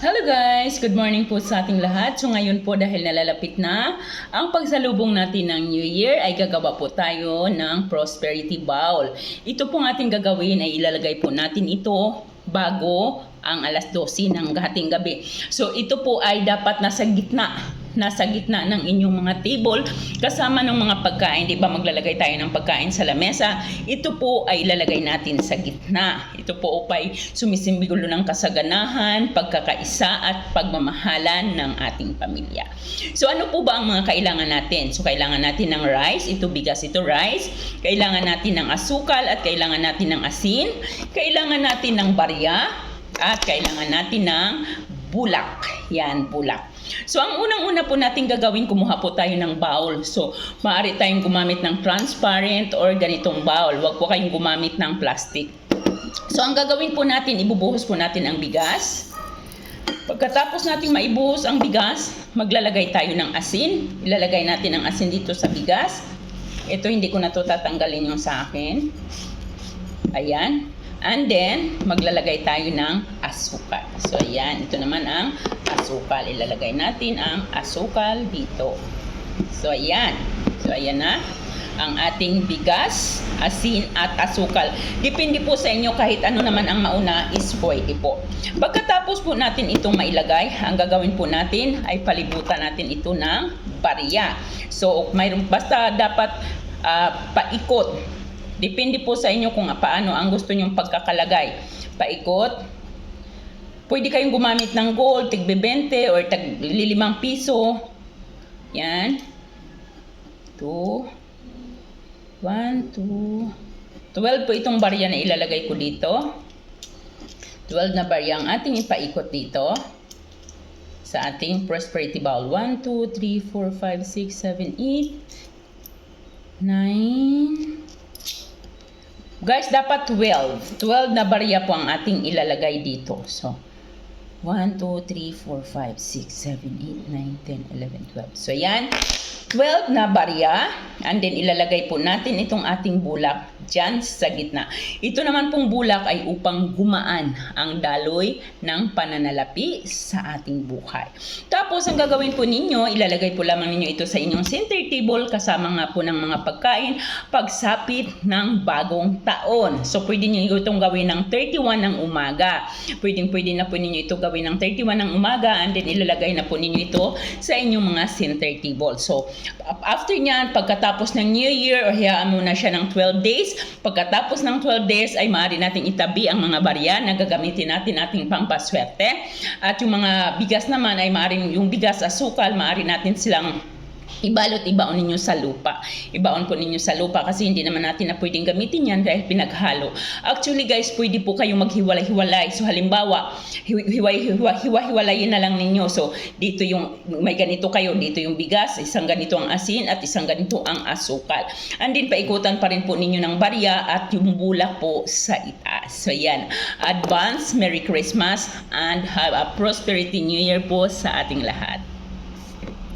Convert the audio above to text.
Hello guys! Good morning po sa ating lahat. So ngayon po dahil nalalapit na ang pagsalubong natin ng New Year ay gagawa po tayo ng Prosperity Bowl. Ito pong ating gagawin ay ilalagay po natin ito bago ang alas 12 ng hating gabi. So ito po ay dapat nasa gitna nasa gitna ng inyong mga table kasama ng mga pagkain, di ba maglalagay tayo ng pagkain sa lamesa, ito po ay ilalagay natin sa gitna. Ito po upay sumisimbigulo ng kasaganahan, pagkakaisa at pagmamahalan ng ating pamilya. So ano po ba ang mga kailangan natin? So kailangan natin ng rice, ito bigas, ito rice. Kailangan natin ng asukal at kailangan natin ng asin. Kailangan natin ng barya at kailangan natin ng bulak. Yan, bulak. So, ang unang-una po natin gagawin, kumuha po tayo ng bowl. So, maaari tayong gumamit ng transparent or ganitong bowl. Huwag po kayong gumamit ng plastic. So, ang gagawin po natin, ibubuhos po natin ang bigas. Pagkatapos natin maibuhos ang bigas, maglalagay tayo ng asin. Ilalagay natin ang asin dito sa bigas. Ito, hindi ko na to tatanggalin yung sa akin. Ayan. And then, maglalagay tayo ng asukal. So, ayan. Ito naman ang asukal. Ilalagay natin ang asukal dito. So, ayan. So, ayan na ang ating bigas, asin at asukal. Depende po sa inyo kahit ano naman ang mauna is pwede po. Pagkatapos po natin itong mailagay, ang gagawin po natin ay palibutan natin ito ng barya. So, mayroon basta dapat ah, paikot Depende po sa inyo kung paano ang gusto nyong pagkakalagay. Paikot. Pwede kayong gumamit ng gold, tig 20 or tag 5 piso. Yan. 2 1 2 12 po itong barya na ilalagay ko dito. 12 na barya ang ating ipaikot dito sa ating prosperity bowl. 1, 2, 3, 4, 5, 6, 7, 8, 9, Guys, dapat 12. 12 na barya po ang ating ilalagay dito. So, 1, 2, 3, 4, 5, 6, 7, 8, 9, 10, 11, 12. So, yan. 12 na barya. And then, ilalagay po natin itong ating bulak dyan sa gitna. Ito naman pong bulak ay upang gumaan ang daloy ng pananalapi sa ating buhay. Tapos, ang gagawin po ninyo, ilalagay po lamang ninyo ito sa inyong center table kasama nga po ng mga pagkain pagsapit ng bagong taon. So, pwede niyo itong gawin ng 31 ng umaga. Pwedeng pwede na po ninyo ito gawin ng 31 ng umaga and then ilalagay na po ninyo ito sa inyong mga center table. So, after nyan, pagkatapos ng New Year, o hayaan muna siya ng 12 days, pagkatapos ng 12 days ay maaari nating itabi ang mga barya na gagamitin natin ating pampaswerte. At yung mga bigas naman ay maaring yung bigas asukal, maaari natin silang ibalot ibaon ninyo sa lupa. Ibaon po ninyo sa lupa kasi hindi naman natin na pwedeng gamitin yan dahil pinaghalo. Actually guys, pwede po kayong maghiwalay-hiwalay. So halimbawa, hiwa-hiwalayin na lang ninyo. So dito yung may ganito kayo, dito yung bigas, isang ganito ang asin at isang ganito ang asukal. And then paikutan pa rin po ninyo ng barya at yung bulak po sa itaas. So yan, advance Merry Christmas and have a prosperity New Year po sa ating lahat.